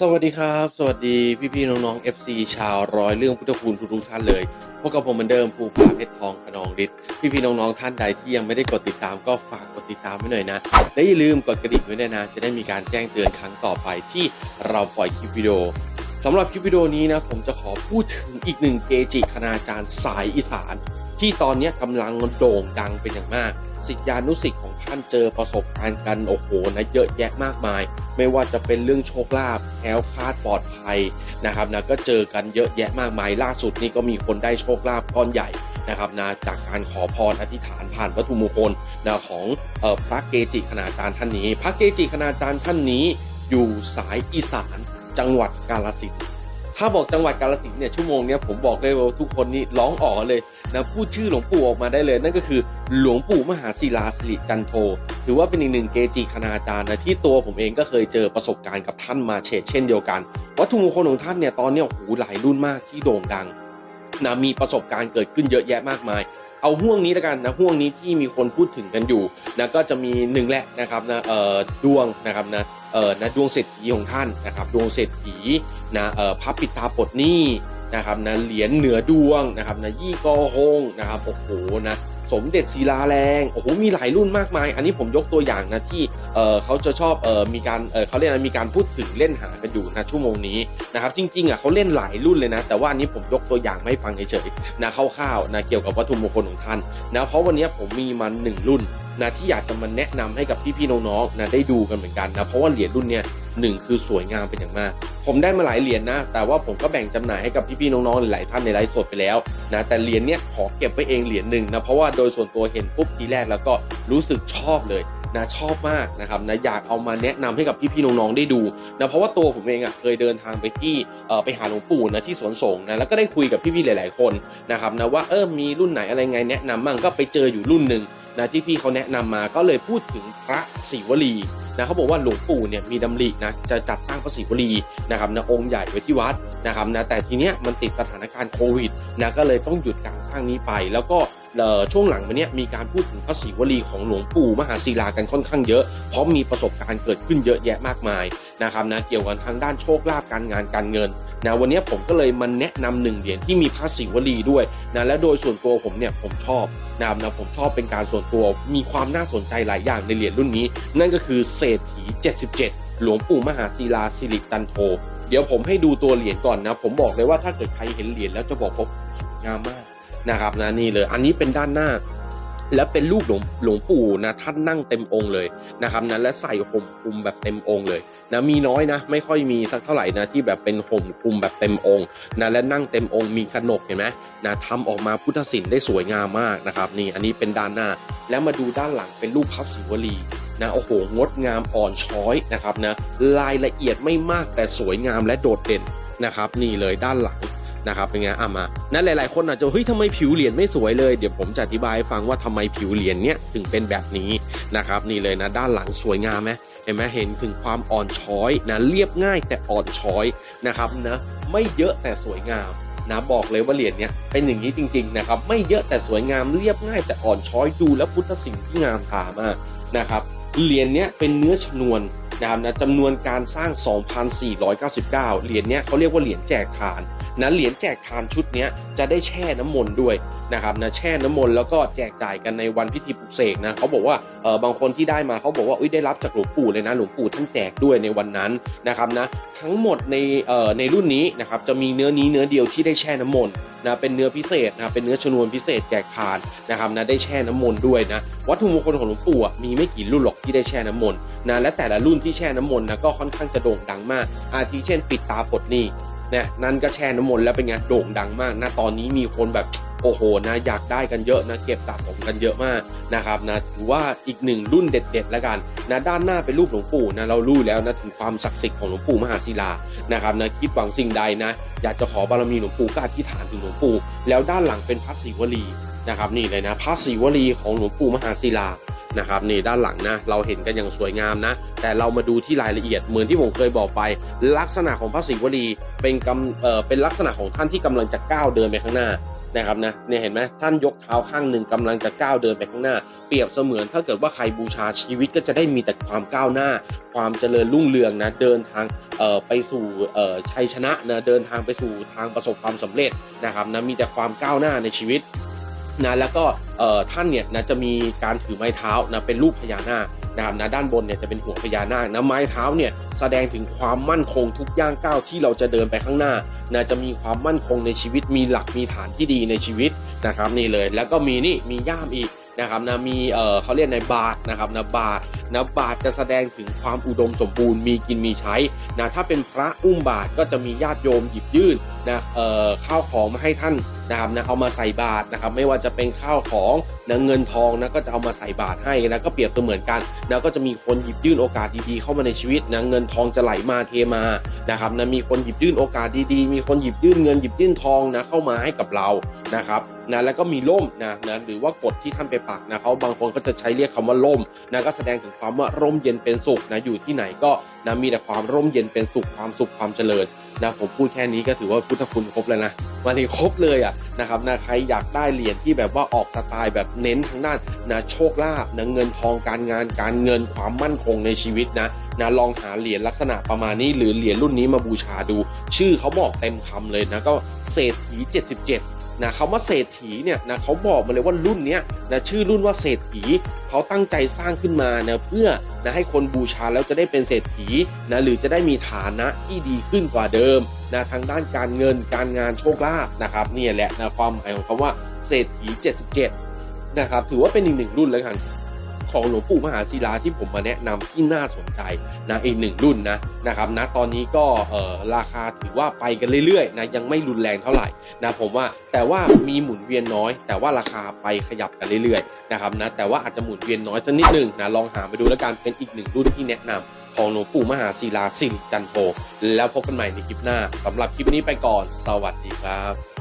สวัสดีครับ สวัสดีพี่ๆน้องๆ FC ชาวร้อยเรื่องพุทธคุณทุกๆท่านเลยพบกับผมเหมือนเดิมภูผาเพชรทองขนองฤทธิ์พี่พี่ๆน้องๆท่านใดที่ยังไม่ได้กดติดตามก็ฝากกดติดตามไว้หน่อยนะและอย่าลืมกดกระดิ่งไว้ด้วยนะจะได้มีการแจ้งเตือนครั้งต่อไปที่เราปล่อยคลิปวิดีโอสำหรับคลิปวิดีโอนี้นะผมจะขอพูดถึงอีกหนึ่งเกจิคณาจารย์สายอีสาน ที่ตอนนี้กำลังโด่งดังเป็นอย่างมาก สิทธิานุสิทธิ์ของท่านเจอประสบการณ์กันโอ้โหนะเยอะแยะมากมาย ไม่ว่าจะเป็นเรื่องโชคลาภแคล้วคลาดปลอดภัยนะครับนะก็เจอกันเยอะแยะมากมาย ล่าสุดนี่ก็มีคนได้โชคลาภก้อนใหญ่นะครับนะจากการขอพรอธิษฐานผ่านวัตถุมงคลนะของออพระเกจิคณาจารย์ท่านนี้ พระเกจิคณาจารย์ท่านนี้อยู่สายอีสานจังหวัดกาฬสินธุ์ ถ้าบอกจังหวัดกาฬสินธุ์เนี่ยชั่วโมงเนี้ยผมบอกเลยว่าทุกคนนี่ร้องอ๋อเลยนะพูดชื่อหลวงปู่ออกมาได้เลย นั่นก็คือหลวงปู่มหาศิลาสิริจันโท ถือว่าเป็นอีกหนึ่งเกจิคณาจารย์นะที่ตัวผมเองก็เคยเจอประสบการณ์กับท่านมาเชกเช่นเดียวกัน วัตถุมงคลของท่านเนี่ยตอนนี้โอ้โหหลายรุ่นมากที่โด่งดังนะมีประสบการณ์เกิดขึ้นเยอะแยะมากมายเอาห่วงนี้แล้วกันนะห่วงนี้ที่มีคนพูดถึงกันอยู่นะก็จะมีหนึ่งแหละนะครับนะเอ่อดวงนะครับนะ เออนะดวงเศรษฐีของท่านนะครับดวงเศรษฐีนะเอ่อพระปิดตาปลดหนี้นะครับนะเหรียญเหนือดวงนะครับนะยี่กอฮงนะครับโอ้โหนะสมเด็จศิลาแรงโอ้โหมีหลายรุ่นมากมาย อันนี้ผมยกตัวอย่างนะที่เออเขาจะชอบเออมีการเออเขาเรียกอะไรมีการพูดถึงเล่นหากันอยู่นะชั่วโมงนี้นะครับจริงๆอะเขาเล่นหลายรุ่นเลยนะ แต่ว่าอันนี้ผมยกตัวอย่างไม่ฟังเฉยๆนะคร่าวๆนะเกี่ยวกับวัตถุมงคลของท่านนะเพราะวันนี้ผมมีมันหนึ่งรุ่น นะที่อยากจะมาแนะนำให้กับพี่ๆน้องๆนะได้ดูกันเหมือนกันนะเพราะว่าเหรียญรุ่นเนี้ยหนึ่งคือสวยงามเป็นอย่างมาก ผมได้มาหลายเหรียญนะ แต่ว่าผมก็แบ่งจำหน่ายให้กับพี่ๆน้องๆหลายท่านในไลฟ์สดไปแล้วนะแต่เหรียญเนี้ยขอเก็บไว้เองเหรียญหนึ่งนะเพราะว่าโดยส่วนตัวเห็นปุ๊บทีแรกแล้วก็รู้สึกชอบเลยนะชอบมากนะครับนะอยากเอามาแนะนำให้กับพี่ๆน้องๆได้ดูนะเพราะว่าตัวผมเองอะเคยเดินทางไปที่ไปหาหลวงปู่นะที่สวนสงนะแล้วก็ได้คุยกับพี่ๆหลาย ๆคนนะครับนะว่าเออมีรุ่นไหนอะไรไงแนะนำมั่งก็ไปเจออยู่รุ่นหนึ่ง นะที่พี่เขาแนะนำมาก็เลยพูดถึงพระศิวลีนะเขาบอกว่าหลวงปู่เนี่ยมีดำรินะจะจัดสร้างพระศิวลีนะครับนะองค์ใหญ่ไว้ที่วัดนะครับนะแต่ทีเนี้ยมันติดสถานการณ์โควิดนะก็เลยต้องหยุดการสร้างนี้ไป แล้วก็ช่วงหลังมาเนี้ยมีการพูดถึงพระศิวลีของหลวงปู่มหาศิลากันค่อนข้างเยอะ เพราะมีประสบการณ์เกิดขึ้นเยอะแยะมากมายนะครับนะเกี่ยวกับทางด้านโชคลาภการงานการเงิน นะวันนี้ผมก็เลยมาแนะนำหนึ่งเหรียญที่มีพระศิวลีด้วยนะและโดยส่วนตัวผมเนี่ยผมชอบนะครับนะผมชอบเป็นการส่วนตัวมีความน่าสนใจหลายอย่างในเหรียญรุ่นนี้ นั่นก็คือเศรษฐี 77 หลวงปู่มหาศิลาสิริจันโทเดี๋ยวผมให้ดูตัวเหรียญก่อนนะ ผมบอกเลยว่าถ้าเกิดใครเห็นเหรียญแล้วจะบอกว่าสวยงามมากนะครับนะนี่เลย อันนี้เป็นด้านหน้า และเป็นรูปหลวงหลวงปู่นะท่านนั่งเต็มองค์เลยนะครับนะและใส่ห่มคลุมแบบเต็มองค์เลยนะมีน้อยนะ ไม่ค่อยมีสักเท่าไหร่นะที่แบบเป็นห่มคลุมแบบเต็มองค์นะและนั่งเต็มองค์มีขนกเห็นไหมนะทำออกมาพุทธศิลป์ได้สวยงามมากนะครับนี่อันนี้เป็นด้านหน้า แล้วมาดูด้านหลังเป็นรูปพระศิวลีนะโอ้โหงดงามอ่อนช้อยนะครับนะรายละเอียดไม่มากแต่สวยงามและโดดเด่นนะครับ นี่เลยด้านหลัง นะครับเป็นไงอะมานะหลาย ๆ คนอาจจะเฮ้ยทำไมผิวเหรียญไม่สวยเลยเดี๋ยวผมจะอธิบาย ฟังว่าทำไมผิวเหรียญเนี้ยถึงเป็นแบบนี้นะครับนี่เลยนะด้านหลังสวยงามไหมเห็นไหมเห็นถึงความอ่อนช้อยนะเรียบง่ายแต่อ่อนช้อยนะครับนะไม่เยอะแต่สวยงามนะบอกเลยว่าเหรียญเนี้ยเป็นอย่างนี้จริง ๆ นะครับ ไม่เยอะแต่สวยงามเรียบง่ายแต่อ่อนช้อยดูแล้วพุทธศิลป์ที่งามตามากนะครับเหรียญเนี้ยเป็นเนื้อชนวน นะครับนะจำนวนการสร้าง 2,499 เหรียญเนี้ยเขาเรียกว่าเหรียญแจกทานนะเหรียญแจกทานชุดเนี้ยจะได้แช่น้ำมนต์ด้วยนะครับนะแช่น้ำมนต์แล้วก็แจกจ่ายกันในวันพิธีปลุกเสกนะเขาบอกว่าเออบางคนที่ได้มาเขาบอกว่าอุ้ยได้รับจากหลวงปู่เลยนะหลวงปู่ท่านแจกด้วยในวันนั้นนะครับนะทั้งหมดในเอ่อในรุ่นนี้นะครับจะมีเนื้อนี้เนื้อเดียวที่ได้แช่น้ำมนต์นะเป็นเนื้อพิเศษนะเป็นเนื้อชนวนพิเศษแจกทานนะครับนะได้แช่น้ำมนต์ด้วยนะวัตถุมงคลของหลวงปู่มีไม่กี่รุ่นหรอกที่ได้แช่น้ำมนต์นะและแต่ละรุ่นที่แช่น้ำมนต์นะก็ค่อนข้างจะโด่งดังมาก อาทิเช่น ปิดตาปลดหนี้เนี่ยนั่นก็แช่น้ำมนต์แล้วเป็นไงโด่งดังมากนะตอนนี้มีคนแบบโอ้โหนะอยากได้กันเยอะนะเก็บสะสมกันเยอะมากนะครับนะถือว่าอีกหนึ่งรุ่นเด็ดๆแล้วกันนะด้านหน้าเป็นรูปหลวงปู่นะเรารู้แล้วนะถึงความศักดิ์สิทธิ์ของหลวงปู่มหาศิลานะครับนะคิดหวังสิ่งใดนะอยากจะขอบารมีหลวงปู่ก็อธิษฐานถึงหลวงปู่แล้วด้านหลังเป็นพระศิวลีนะครับนี่เลยนะพระศิวลีของหลวงปู่มหาศิลา นะครับนี่ด้านหลังนะเราเห็นกันอย่างสวยงามนะ แต่เรามาดูที่รายละเอียดเหมือนที่ผมเคยบอกไป ลักษณะของพระศิวลีเป็นกำเอ่อเป็นลักษณะของท่านที่กำลังจะก้าวเดินไปข้างหน้านะครับนะเนี่ยเห็นไหมท่านยกเท้าข้างหนึ่งกำลังจะก้าวเดินไปข้างหน้า เปรียบเสมือนถ้าเกิดว่าใครบูชาชีวิตก็จะได้มีแต่ความก้าวหน้า ความเจริญรุ่งเรืองนะเดินทางเอ่อไปสู่เอ่อชัยชนะนะเดินทางไปสู่ทางประสบความสำเร็จนะครับนะมีแต่ความก้าวหน้าในชีวิต นะแล้วก็ท่านเนี่ยนะจะมีการถือไม้เท้านะเป็นรูปพญานาคนะครับนะด้านบนเนี่ยจะเป็นหัวพญานาคนะไม้เท้าเนี่ยแสดงถึงความมั่นคงทุกย่างก้าวที่เราจะเดินไปข้างหน้านะจะมีความมั่นคงในชีวิตมีหลักมีฐานที่ดีในชีวิตนะครับนี่เลย แล้วก็มีนี่มีย่ามอีกนะครับนะมีเออเขาเรียกในบาทนะครับนะบาทนะบาทจะแสดงถึงความอุดมสมบูรณ์มีกินมีใช้นะถ้าเป็นพระอุ้มบาทก็จะมีญาติโยมหยิบยื่นนะเอ่อข้าวของมาให้ท่านนะครับนะเอามาใส่บาทนะครับไม่ว่าจะเป็นข้าวของนะเงินทองนะก็จะเอามาใส่บาทให้นะก็เปรียบเสมือนกันนะก็จะมีคนหยิบยื่นโอกาสดีๆเข้ามาในชีวิตนะเงินทองจะไหลมาเทมานะครับนะมีคนหยิบยื่นโอกาสดีๆ มีคนหยิบยื่นเงินหยิบยื่นทองนะเข้ามาให้กับเรานะครับนะแล้วก็มีล่มนะนะหรือว่ากฎที่ท่านไปปักนะเขาบางคนก็จะใช้เรียกคำว่าล่มนะก็แสดงถึงความว่าร่มเย็นเป็นสุขนะอยู่ที่ไหนก็นะมีแต่ความร่มเย็นเป็นสุขความสุขความเจริญนะผมพูดแค่นี้ก็ถือว่าพุทธคุณครบแล้วนะวันนี้ครบเลยอะนะครับนะใครอยากได้เหรียญที่แบบว่าออกสไตล์แบบเน้นทางด้านนะโชคลาภนะเงินทองการงานการเงินความมั่นคงในชีวิตนะนะลองหาเหรียญลักษณะประมาณนี้ หรือเหรียญรุ่นนี้มาบูชาดู ชื่อเขาบอกเต็มคำเลยนะก็เศรษฐี77 นะคำว่าเศรษฐีเนี่ยนะเขาบอกมาเลยว่ารุ่นนี้นะชื่อรุ่นว่าเศรษฐีเขาตั้งใจสร้างขึ้นมานะเพื่อนะให้คนบูชาแล้วจะได้เป็นเศรษฐีนะหรือจะได้มีฐานะที่ดีขึ้นกว่าเดิมนะทางด้านการเงินการงานโชคลาภนะครับนี่แหละนะความหมายของคำว่าเศรษฐี 77นะครับถือว่าเป็นอีกหนึ่งรุ่นแล้วกัน ของหลวงปู่มหาศิลาที่ผมมาแนะนำที่น่าสนใจนะอีกหนึ่งรุ่นนะนะครับนะตอนนี้ก็เออราคาถือว่าไปกันเรื่อยๆนะยังไม่รุนแรงเท่าไหร่นะผมว่าแต่ว่ามีหมุนเวียนน้อย แต่ว่าราคาไปขยับกันเรื่อยๆนะครับนะแต่ว่าอาจจะหมุนเวียนน้อยสักนิดหนึ่งนะลองหาไปดูแล้วกันเป็นอีกหนึ่งรุ่นที่แนะนำของหลวงปู่มหาศิลาสิริจันโทแล้วพบกันใหม่ในคลิปหน้าสำหรับคลิปนี้ไปก่อน สวัสดีครับ